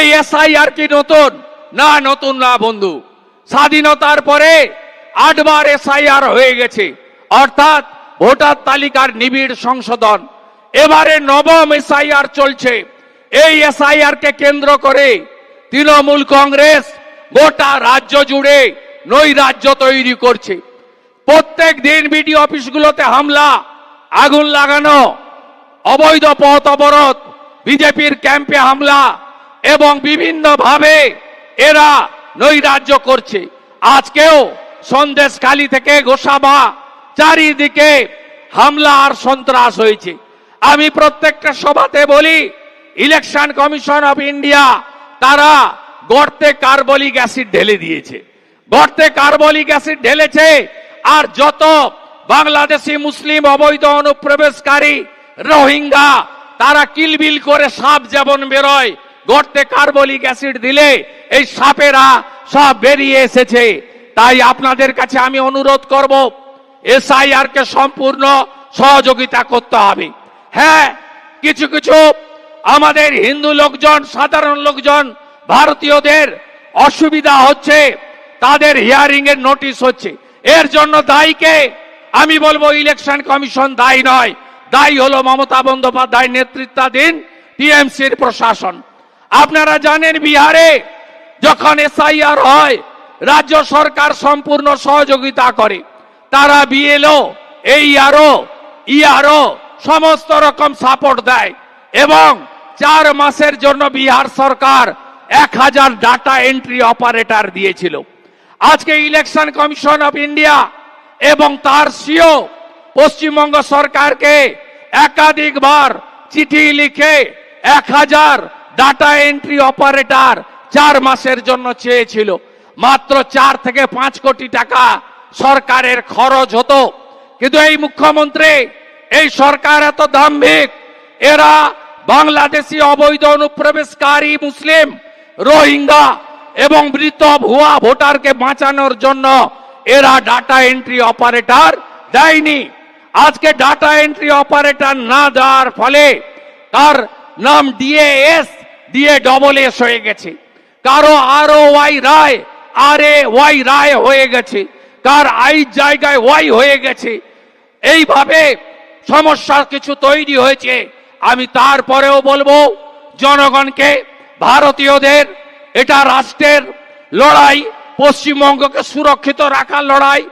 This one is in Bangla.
এই এসআইআর কি নতুন? না নতুন না, বন্ধু। স্বাধীনতার পরে আটবার এসআইআর হয়ে গেছে। অর্থাৎ ভোটার তালিকার নিবিড় সংশোধন। এবারে নবম এসআইআর চলছে। এই এসআইআর কে কেন্দ্র করে তৃণমূল কংগ্রেস গোটা রাজ্য জুড়ে নৈ রাজ্য তৈরি করছে। প্রত্যেক দিন বিডি অফিসগুলোতে হামলা, আগুন লাগানো, অবৈধ পথ অবরোধ, বিজেপির ক্যাম্পে হামলা এবং বিভিন্নভাবে এরা নৈরাজ্য করছে। আজকেও সন্দেশখালী থেকে গোসাবা চারিদিকে হামলা আর সন্ত্রাস হয়েছে। আমি প্রত্যেকটা সভাতে বলি, ইলেকশন কমিশন অফ ইন্ডিয়া তারা গর্তে কার্বলিক অ্যাসিড ঢেলে দিয়েছে। গর্তে কার্বলিক অ্যাসিড ঢেলেছে আর যত বাংলাদেশি, মুসলিম, অবৈধ, অনুপ্রবেশকারী, রোহিঙ্গা, তারা কিলবিল করে সাপ যেমন বেরোয় গর্তে কার্বলিক অ্যাসিড দিলে এই সাপেরা সব বেরিয়ে এসেছে। তাই আপনাদের কাছে আমি অনুরোধ করব, এসআইআর কে সম্পূর্ণ সহযোগিতা করতে হবে। হ্যাঁ কিছু কিছু আমাদের হিন্দু লোকজন, সাধারণ লোকজন, ভারতীয়দের অসুবিধা হচ্ছে, তাদের হিয়ারিং এর নোটিশ হচ্ছে। এর জন্য দায়ীকে আমি বলব ইলেকশন কমিশন দায়ী নয়। দায়ী হলো মমতা বন্দ্যোপাধ্যায় নেতৃত্বাধীন টিএমসির প্রশাসন। আপনারা জানেন বিহারে যখন এসআইআর হয়, রাজ্য সরকার সম্পূর্ণ সহযোগিতা করে। তারা বিএলও এই আরও ইআরও সমস্ত রকম সাপোর্ট দেয় এবং চার মাসের জন্য বিহার সরকার এক হাজার ডাটা এন্ট্রি অপারেটর দিয়েছিল। আজকে ইলেকশন কমিশন অফ ইন্ডিয়া এবং তার সিও পশ্চিমবঙ্গ সরকারকে একাধিকবার চিঠি লিখে এক হাজার ডাটা এন্ট্রি অপারেটর চার মাসের জন্য চেয়েছিল। মাত্র চার থেকে পাঁচ কোটি টাকা সরকারের খরচ হতো। কিন্তু এই মুখ্যমন্ত্রী, এই সরকার এত দাম্ভিক। এরা বাংলাদেশি অবৈধ অনুপ্রবেশকারী মুসলিম, রোহিঙ্গা এবং মৃত ভুয়া ভোটারকে বাঁচানোর জন্য এরা ডাটা এন্ট্রি অপারেটর দেয়নি। আজকে ডাটা এন্ট্রি অপারেটর না দেওয়ার ফলে তার নাম ডিএএস দিয়ে ডবল এস হয়ে গেছে। কারও আর Y Roy R A Y রায় হয়ে গেছে। কার আই জায়গায় ওয়াই হয়ে গেছে। এইভাবে সমস্যা কিছু তৈরি হয়েছে। আমি তারপরেও বলব, জনগণকে, ভারতীয়দের, এটা রাষ্ট্রের লড়াই, পশ্চিমবঙ্গকে সুরক্ষিত রাখার লড়াই